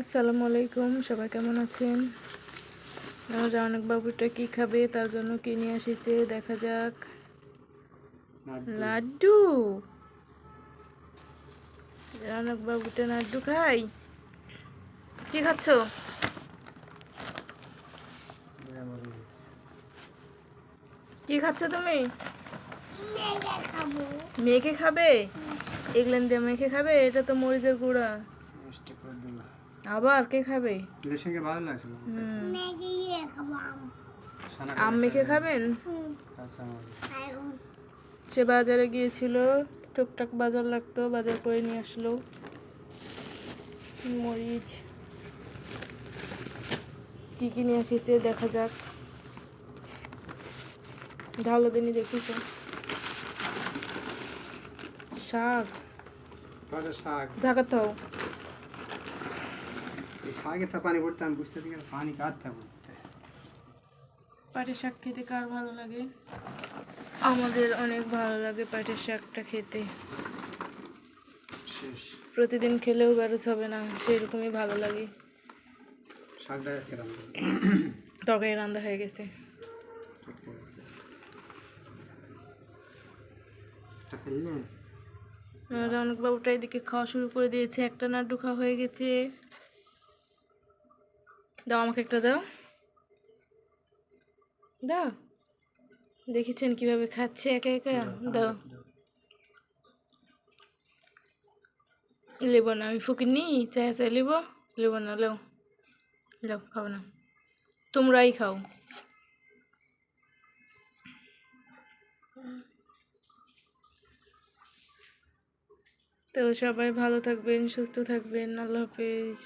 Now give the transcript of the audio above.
আসসালামু আলাইকুম সবাই কেমন আছেন? রৌনক বাবুটা কি খাবে তার জন্য কি নিয়ে আসিছে দেখা যাক। লাড্ডু রৌনক বাবুটা লাড্ডু খাই কি খাচ্ছ? কি খাচ্ছ তুমি? মেখে খাবে। এগুলেন দিয়ে মেখে খাবে? এটা তো মরিচের গুঁড়া। আবার কে খাবে? সঙ্গে ভালো লাগছিল হুম সানা আম। মেখে খাবেন? কাঁচা মাছ। সে বাজারে গিয়েছিল টুকটাক বাজার লাগতো বাজার করে নিয়ে আসলো। মরিচ। কি কি নিয়ে আসিছে দেখা যাক। ঢালো দিনই দেখিস শাক শাক। ঝাঁকা থাও শাকে তা পানি পড়তে আমি বুঝতে পারি পানি কার থাকব পাটের শাক খেতে কার ভালো লাগে? আমাদের অনেক ভালো লাগে পাটের শাকটা খেতে। প্রতিদিন খেলেও ব্যারস হবে না সেরকমই ভালো লাগে। শাকটা তরকারি রান্না হয়ে গেছে। রনক বাবুটা এদিকে খাওয়া শুরু করে দিয়েছে একটা নাড্ডু খাওয়া হয়ে গেছে। দাও আমাকে একটা দাও। দাও। দেখেছেন কীভাবে খাচ্ছে একা একা? দাও লেব না আমি ফুকির নি চাই চাই লেব লেব না লেও। লেও খাব না। তোমরাই খাও। তো সবাই ভালো থাকবেন সুস্থ থাকবেন আল্লাহ হাফেজ।